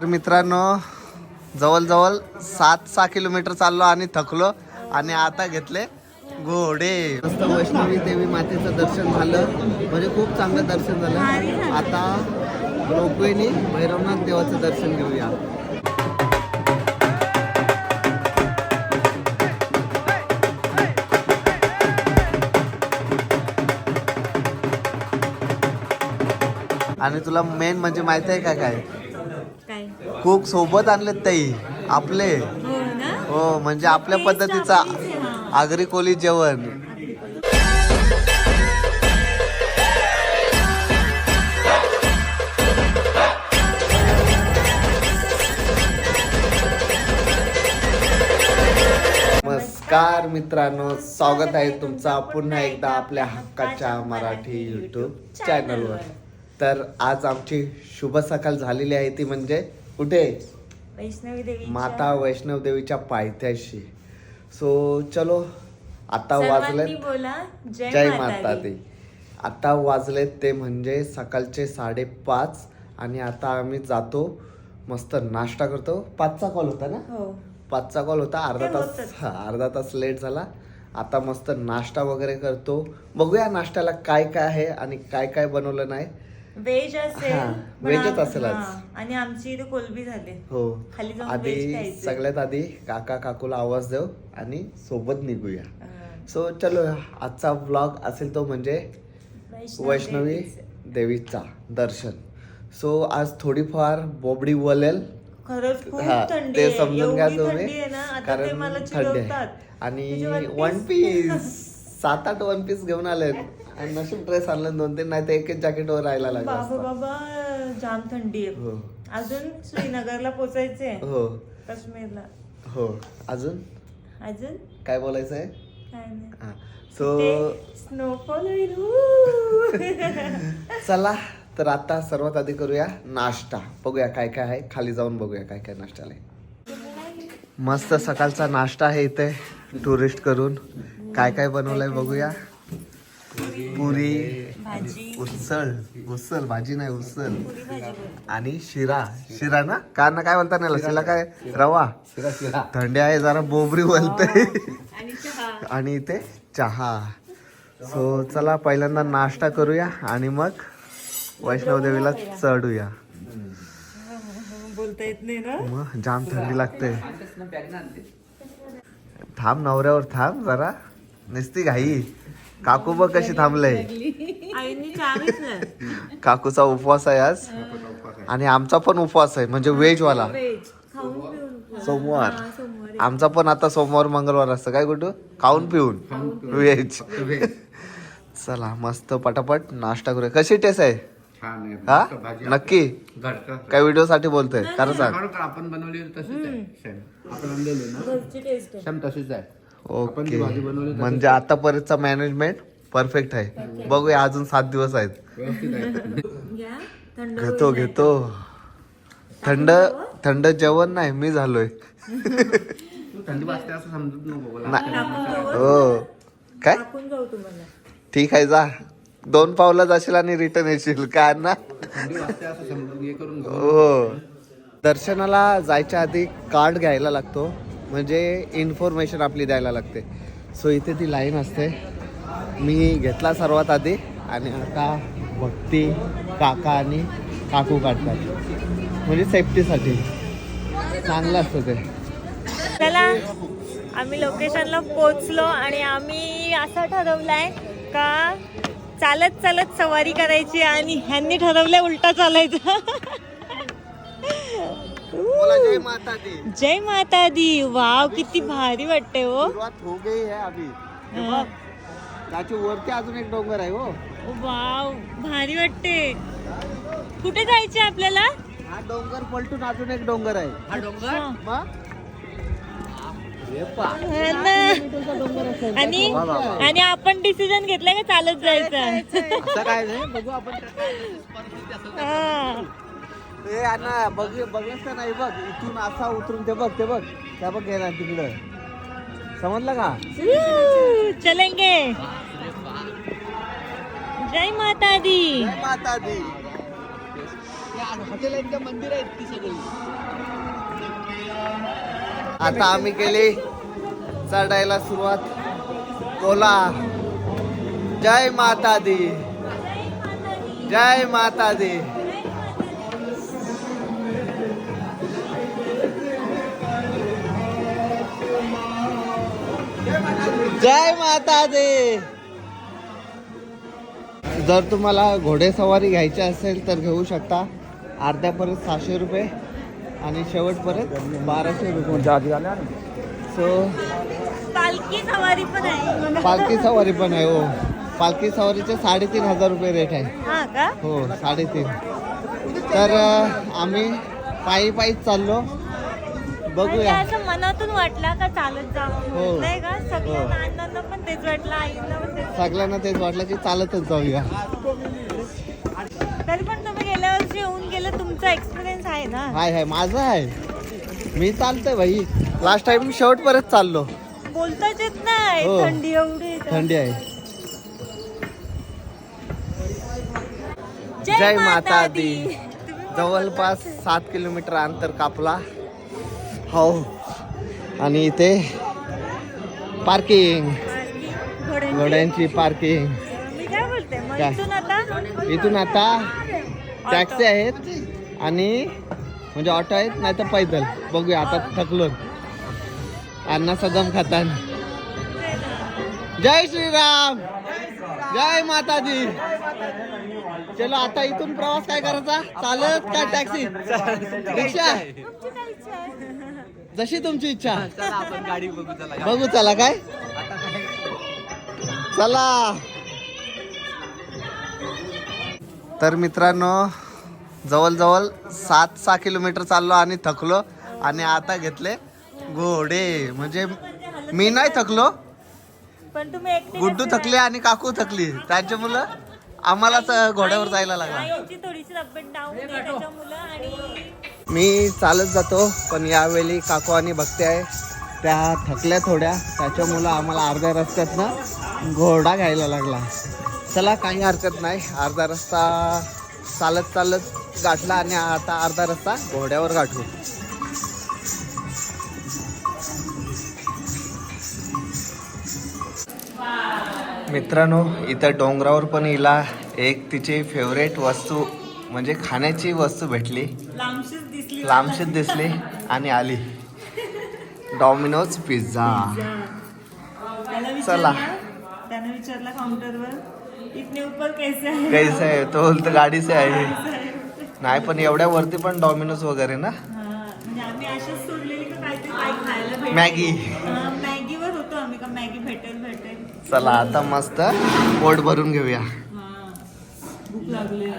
तर मित्रांनो जवळजवळ सात सहा किलोमीटर चाललो आणि थकलो आणि आता घेतले घोडे. मस्त वैष्णवी देवी मातेचं दर्शन झालं. म्हणजे खूप चांगलं दर्शन झालं. आता रोपवेने भैरवनाथ देवाचं दर्शन घेऊया. आणि तुला मेन म्हणजे माहिती आहे का काय? काय कुक सोबत आणले ताई आपले. हो हो म्हणजे आपल्या पद्धतीचा आगरी कोली जेवण. नमस्कार मित्रांनो स्वागत आहे तुमचा पुन्हा एकदा आपल्या हक्काच्या मराठी युट्यूब चॅनलवर तर आज आमची शुभ सकाळ झालेली आहे ती म्हणजे कुठे वैष्णवी देवी माता वैष्णव देवीच्या पायथ्याशी. सो चलो आता वाजले जय, माता दी. आता वाजले ते म्हणजे सकाळचे साडेपाच आणि आता आम्ही जातो मस्त नाश्ता करतो. पाचचा कॉल होता ना? हो. पाचचा कॉल होता अर्धा तास अर्धा तास लेट झाला. आता मस्त नाश्ता वगैरे करतो. बघूया नाश्त्याला काय काय आहे आणि काय काय बनवलं नाही. व्हेज असेल व्हेजच असेल आज. आणि आमची इथे कोलबी झाले हो खाली जाऊन आधी. सगळ्यात आधी काका काकूला आवाज देऊ आणि सोबत निघूया. सो चलो आजचा व्लॉग असेल तो म्हणजे वैष्णवी देवीचं. दर्शन सो आज थोडीफार बोबडी वलेल खरंच हा ते. समजून घ्या तुम्ही कारण थंडी आहे आणि वन? पीस सात आठ वन पीस घेऊन आले आणि नशीब ड्रेस आणले दोन तीन नाही तर एक एक जॅकेट वर राहायला लागला बाबा असता. बाबा जाम थंडी आहे. हो. अजून श्रीनगरला पोचायचंय हो. काश्मीरला. हो. अजून? अजून? काय बोलायचं आहे? काय नाही. हा. सो स्नोफॉल होईल. चला तर आता सर्वात आधी करूया नाश्ता. बघूया काय काय आहे. खाली जाऊन बघूया काय काय नाश्ता आहे. मस्त सकाळचा नाश्ता आहे इथे टुरिस्ट करून. काय काय बनवलंय बघूया. पुरी भाजी. उसळ उसळ भाजी नाही उसळ. आणि शिरा. शिरा ना? का ना काय बोलता नाही शिरा काय? रवा. थंडी आहे जरा बोबरी बोलते. आणि चहा. आणि इथे चहा. सो चला पहिल्यांदा नाश्ता करूया आणि मग वैष्णवदेवीला चढूया. बोलता येत नाही ना? मग जाम थंडी लागते. थांब नवऱ्यावर थांब जरा. नुसती घाई. काकू बघ कशी थांबलंय. काकूचा उपवास आहे आज. आणि आमचा पण उपवास आहे म्हणजे व्हेज वाला व्हेज. खाऊन पिऊन सोमवार. आमचा पण आता सोमवार मंगळवार असतं. काय कुठं खाऊन पिऊन. व्हेज. चला मस्त पटापट नाश्ता करूया. कशी टेस्ट आहे? छान आहे. हा? नक्की? काय व्हिडिओ साठी बोलतोय खरं सांग. आपण बनवली तशीच आहे. ओके म्हणजे आतापर्यंतचा मॅनेजमेंट परफेक्ट आहे. बघूया अजून सात दिवस आहेत. घेतो घेतो. थंड थंड जेवण नाही मी झालोय. तू थंडी वाजते असं समजत नको बोला. नाही. हो. काय? टाकून जाऊ तुम्हाला. ठीक आहे जा. दोन पावलं जाशील आणि रिटर्न येशील काय ना हे हो. दर्शनाला जायच्या आधी कार्ड घ्यायला लागतो. म्हणजे इन्फॉर्मेशन आपली द्यायला लागते. सो इथे ती लाईन असते. मी घेतला सर्वात आधी आणि आता भक्ती काका आणि काकू काढतात. म्हणजे सेफ्टीसाठी चांगलं असतं ते. चला आम्ही लोकेशनला पोचलो आणि आम्ही असं ठरवलंय का चालत चालत सवारी करायची आणि ह्यांनी ठरवलंय उलटा चालायचं. बोला जय माता दी जय माता दी वाव किती भारी वाटते हो. सुरुवात हो गई है अभी. हे. बघ, त्याच्या वरती अजून एक डोंगर आहे हो. वाव भारी वाटते कुठे जायचे आपल्याला? हा डोंगर पलटून अजून एक डोंगर आहे. हा. मग हा. ना. आणि आणि आपण डिसिजन घेतलाय का चालत जायचं? असं काय नाही बघू आपण. हा. ए अण्णा बघ बघलंस का नाही बघ? इथून असा उतरून ते बघ ते बघ. त्या बघ गेला तिकडं. समजलं का! चलेंगे. जय माता दी जय माता दी हॉटेल मंदिर आहेत ती सगळी. आता आम्ही केली चढायला सुरुवात. बोला. जय माता दी जय माता दी जय माता दी. जर तुम्हाला घोडेसवारी घ्यायची असेल तर घेऊ शकता. अर्ध्यापर्यंत सहाशे रुपये आणि शेवटपर्यंत बाराशे रुपये. सो पालखी सवारी पण आहे. पालखी सवारी पण आहे हो. पालखी सवारीचे साडेतीन हजार रुपये रेट आहे. हा का? हो साडेतीन. तर आम्ही पायी पायीच चाललो. म्हणजे बघूया असं मनातून वाटला का चालत जावं हो. म्हणून, नाही का? सगळ्यांना हो. अण्णांना पण तेच वाटलं आईंना पण तेच सगळ्यांना तेच वाटलं की चालतच जाऊया. तरी पण तुम्ही गेल्या वर्षी येऊन गेले तुमचा एक्सपिरियन्स आहे ना? हाय हाय. माझं आहे. मी चालतोय भाई. लास्ट टाइम शेवटपर्यंत चाललो. बोलताच येत नाही. हो. थंडी एवढी आहे तर. थंडी आहे. जय माता दी. तुम्ही जवळपास सात किलोमीटर अंतर कापला. हो. आणि इथे पार्किंग घोड्यांची- पार्किंग मी काय बोलते? मग काय? इथून आता? टॅक्सी आहेत आणि म्हणजे ऑटो आहेत नाही तर पैदल. बघूया आता थकलो अन्नाचा दम खातान. जय श्रीराम! जय माता दी चलो आता इथून प्रवास काय करायचा? चालत का टॅक्सी रिक्षा तुमची काय इच्छा आहे जशी तुमची इच्छा. चला आपण गाडी बघू चला बघू चला काय? चला. तर मित्रांनो जवळजवळ सात सहा किलोमीटर चाललो आणि थकलो आणि आता घेतले घोडे. म्हणजे मी नाही थकलो. पण तुम्ही एकटे गुड्डू थकले आणि काकू थकली. त्यांच्या मुलं आम्हालाच घोड्यावर जायला लागला. थोडीशी तब्येत डाऊन आणि मी चालत जातो पण यावेळी काकू आणि भक्ती आहे. त्या थकल्या थोड्या त्याच्यामुळं आम्हाला अर्ध्या रस्त्यातनं घोडा घ्यायला लागला. चला काही हरकत नाही. अर्धा रस्ता चालत चालत गाठला आणि आता अर्धा रस्ता घोड्यावर गाठू. मित्रांनो इथं डोंगरावर पण हिला एक तिची फेवरेट वस्तू म्हणजे खाण्याची वस्तू भेटली. लांबशीच दिसली आणि आली. डॉमिनोज पिझ्झा चला. विचारलं त्याने विचारलं काउंटरवर इतने ऊपर कैसे आहे? कैसे आहे? तो बोलतो गाडी से आहे. नाही पण एवढ्या वरती पण डॉमिनोज वगैरे ना? हा, म्हणजे मॅगी हा, मॅगीवर होतो आम्ही का मॅगी भेटेल भेटेल. चला आता मस्त पोट भरून घेऊया. भूक लागली.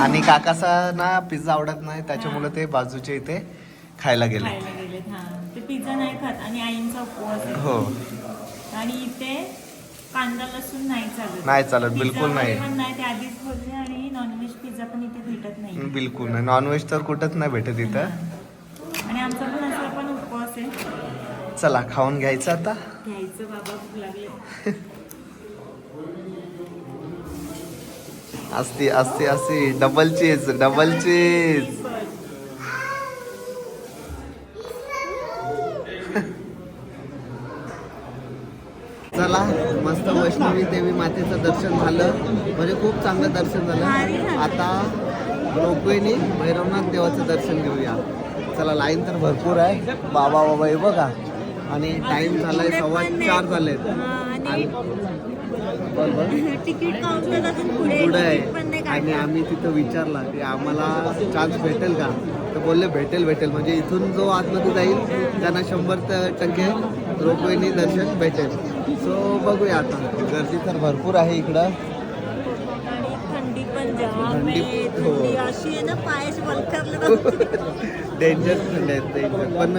आणि काकाचा ना पिझ्झा आवडत नाही त्याच्यामुळे ते बाजूच्या इथे खायला गेले. खायला गेलेत हा. ते पिझ्झा नाही खात आणि आईंचा उपवास आहे. हो. आणि इथे कांदा लसूण नाही चालत. नाही चालत, बिलकुल नाही. वगैरे पण नाही ते आधीच बोलले आणि नॉनव्हेज पिझ्झा पण इथे भेटत नाही. बिलकुल नाही. नॉनव्हेज तर कुठंच नाही भेटत इथं. आणि आमचा पण असा पण उपवास आहे. चला खाऊन घ्यायचं आता? घ्यायचं बाबा भूक लागले. असती असती असती. डबल चीज डबल चीज चला मस्त वैष्णवी देवी मातेचं दर्शन झालं. म्हणजे खूप चांगलं दर्शन झालं. झालं. आता रोपवेनी भैरवनाथ देवाचं दर्शन घेऊया. चला लाईन तर भरपूर आहे. बाबा बाबा हे बघा. आणि टाइम झालाय सव्वा चार तिकीट काउंटर अजून पुढे आहे. आणि. आम्ही तिथं विचारला की आम्हाला चान्स भेटेल का? तर बोलले भेटेल भेटेल. म्हणजे इथून जो आतमध्ये जाईल त्यांना शंभर त- टक्के रोपवेनी दर्शन भेटेल. सो बघूया आता. गर्दी तर भरपूर आहे इकडं. डेंजर थंड आहे. डेंजर पण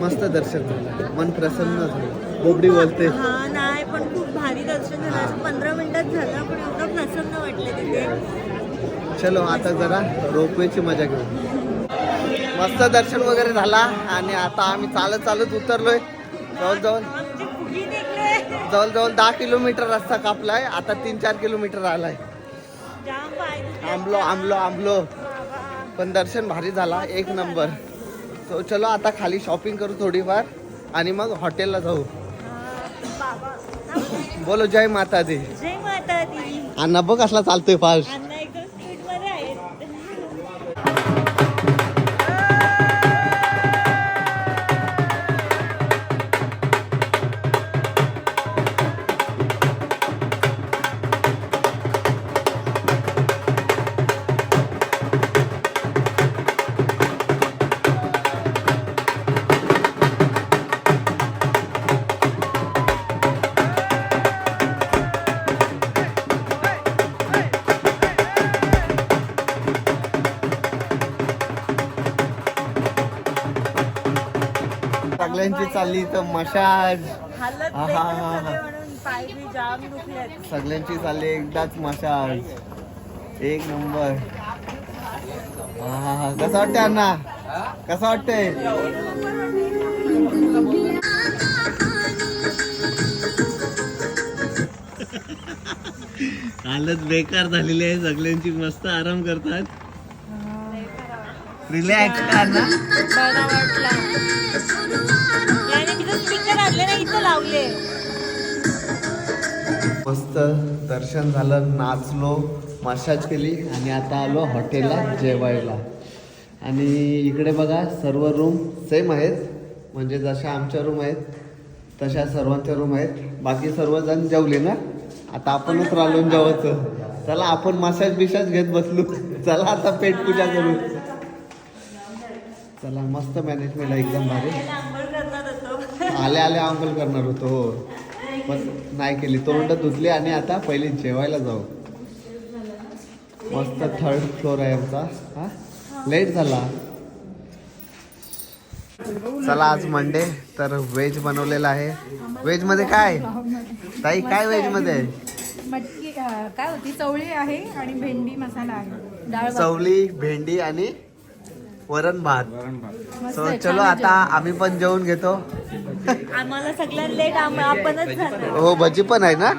मस्त दर्शन झालं. मन प्रसन्न झालं. बोबडी बोलते हा नाही पण खूप भारी दर्शन झालं. पंधरा मिनिटात झालं पण एवढं प्रसन्न वाटलं तिथे. चलो आता जरा रोपवेची मजा घेऊ. मस्त दर्शन वगैरे झाला आणि आता आम्ही चालत चालत उतरलोय. जवळजवळ जवळजवळ दहा किलोमीटर रस्ता कापलाय. आता तीन चार किलोमीटर आलाय. आंबलो आंबलो आंबलो. पण दर्शन भारी झाला. एक नंबर. सो चलो आता खाली शॉपिंग करू थोडीफार आणि मग हॉटेलला जाऊ. बोलो जय माता दी. जय माता दी. अण्णा बघ असला चालतोय फास्ट चालली तर मशाज. सगळ्यांची चालली एकदाच मशाज. एक नंबर. हा कसं वाटतंय अण्णा? कसं वाटतंय? हालत बेकार झालेली आहे. सगळ्यांची मस्त आराम करतात. रिलॅक्स ना इथं लावले. मस्त दर्शन झालं नाचलो मसाज केली आणि आता आलो हॉटेलला जेवायला. आणि इकडे बघा सर्व रूम सेम आहेत. म्हणजे जशा आमच्या रूम आहेत तशा सर्वांच्या रूम आहेत. बाकी सर्वजण जेवले ना? आता आपणच रालून जेवायचं. चला आपण मसाज बिशाज घेत बसलो. चला आता पेट पूजा करू. चला मस्त मॅनेजमेंट आहे एकदम भारी. होतो आले आले आंघोळ करणार होतो हो. पण नाही केली. तोंड धुतली आणि आता पहिले जेवायला जाऊ. मस्त थर्ड फ्लोर आहे आमचा. हा? लेट झाला. चला आज मंडे तर व्हेज बनवलेलं आहे. व्हेजमध्ये काय? ताई काय व्हेजमध्ये? मटकी काय होती? चवळी आहे आणि भेंडी मसाला आहे. चवली भेंडी आणि वरण भात. सो आहे, चलो आता आहे आम्ही पण जेवून घेतो. आम्हाला सगळ्यात लेट आपणच झालो हो भजी पण आहे ना?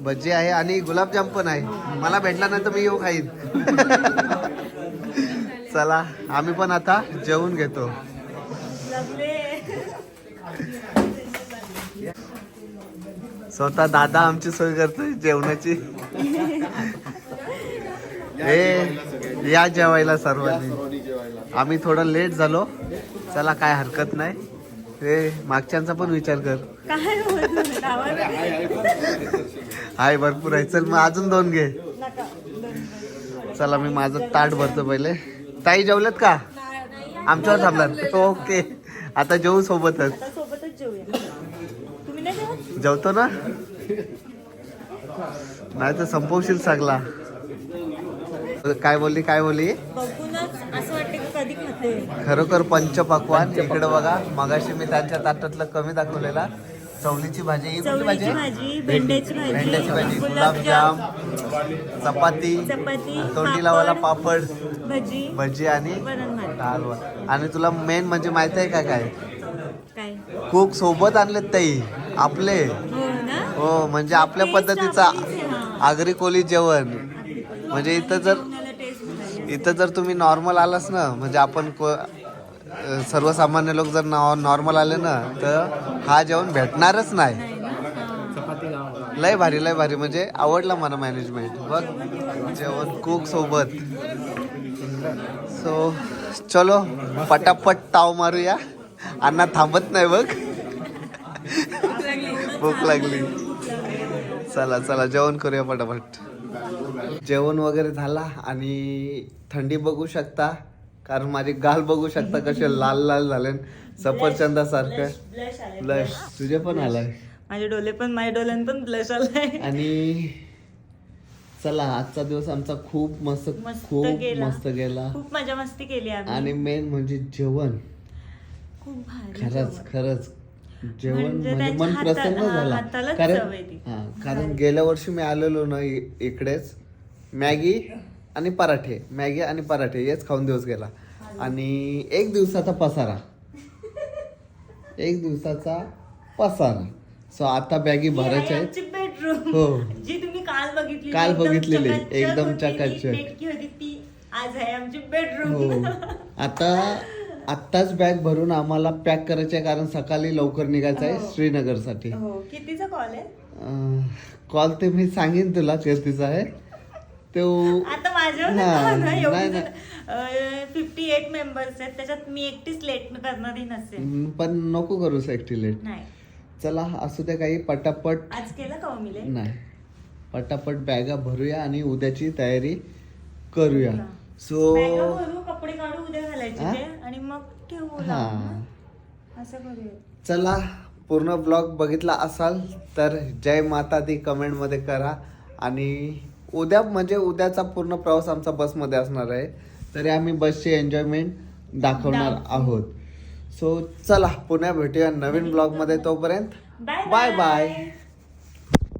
भजी आहे. आणि गुलाबजाम पण आहे. मला भेटला नाही तर मी येऊ खाईन. चला आम्ही पण आता जेवून घेतो. स्वतः दादा आमची सोय करतोय जेवणाची. ए या जेवायला सर्वांनी. आम्ही थोडं लेट झालो. चला काय हरकत नाही. ए मागच्यांचा पण विचार कर. हाय भरपूर आहे. चल मग अजून दोन घे. चला मी माझं ताट भरतो पहिले. ताई जेवलेत का? आमच्यावर थांबलात ओके. आता जेवू सोबतच. जेवत? ना? नाही तर संपवशील सगळा. काय बोलली काय बोलली? खरोखर पंचपक्वान इकडे बघा मगाशी मी त्यांच्या ताटातलं कमी दाखवलेला. चवलीची भाजी. ही कुठली भाजी? आहे? भेंड्याची भाजी. भेंड्याची भाजी. गुलाबजाम. चपाती चपाती तोंडी लावायला पापड, भजी भजी आणि वरण भात डाळ भात. आणि तुला मेन म्हणजे माहीत आहे का काय? काय? कुक सोबत आणलेत ताई. आपले. हो ना? हो म्हणजे आपल्या पद्धतीचा. आगरी कोली जेवण. म्हणजे इथं जर. इथं जर तुम्ही नॉर्मल आलास ना म्हणजे आपण सर्वसामान्य लोक जर नॉर्मल आले ना तर हा जेवण भेटणारच नाही. लय भारी लय भारी. म्हणजे आवडला मला मॅनेजमेंट बघ जेवण कुक सोबत. सो चलो पटापट ताव मारूया. अण्णा थांबत नाही बघ. भूक लागली. चला चला जेवण करूया पटापट. जेवण वगैरे झाला आणि थंडी बघू शकता कारण माझे गाल बघू शकता कसे लाल लाल झाले. सफरचंदासारखं. ब्लश तुझे पण आलाय. माझे डोले पण माझ्या डोल्यान पण ब्लश आलाय. आणि चला आजचा दिवस आमचा खूप मस्त मस्त खूप गेला. मस्त गेला. खूप मजा मस्ती केली आम्ही. आणि मेन म्हणजे जेवण. खूप खरंच. खरंच. जेवण म्हणजे म्हणजे मन प्रसन्न हा, झाला. कारण चव आहे ती. कारण गेल्या वर्षी मी आलेलो ना इकडेच. मॅगी आणि पराठे. मॅगी आणि पराठे हेच खाऊन दिवस गेला. आणि एक दिवसाचा पसारा. एक दिवसाचा पसारा. सो आता बॅगी आमची बेडरूम हो. जी तुम्ही काल बघितली काल बघितलेली, एकदम चकाचक. नेटकी होती ती. आज आहे आमची हो. बेडरूम आता आत्ताच बॅग भरून आम्हाला पॅक करायचे आहे कारण सकाळी लवकर निघायचं आहे हो. श्रीनगरसाठी. हो. कितीचा कॉल आहे? कॉल ते मी सांगेन तुला कितीचा आहे. तो आता माझ्यावर नका ना, नाही, एवढी फिफ्टी एट मेंबर्स आहेत त्याच्यात मी एकटीच लेट करणारी नसेल. हम्म, पण नको करू लेट नाही. चला असू दे काही पटापट. आज केलं का हो मी नाही. पटापट बॅगा भरूया आणि उद्याची तयारी करूया. सो बॅगा भरू कपडे काढू उद्या घालायचे हा? ते आणि मग ठेवू हा. असं करूया. चला पूर्ण ब्लॉग बघितला असाल तर जय माता दी कमेंटमध्ये करा. आणि उद्या म्हणजे उद्याचा पूर्ण प्रवास आमचा बसमध्ये असणार आहे. तरी आम्ही बसची एन्जॉयमेंट दाखवणार दाखवू. आहोत. सो चला पुन्हा भेटूया नवीन ब्लॉगमध्ये तोपर्यंत. Bye bye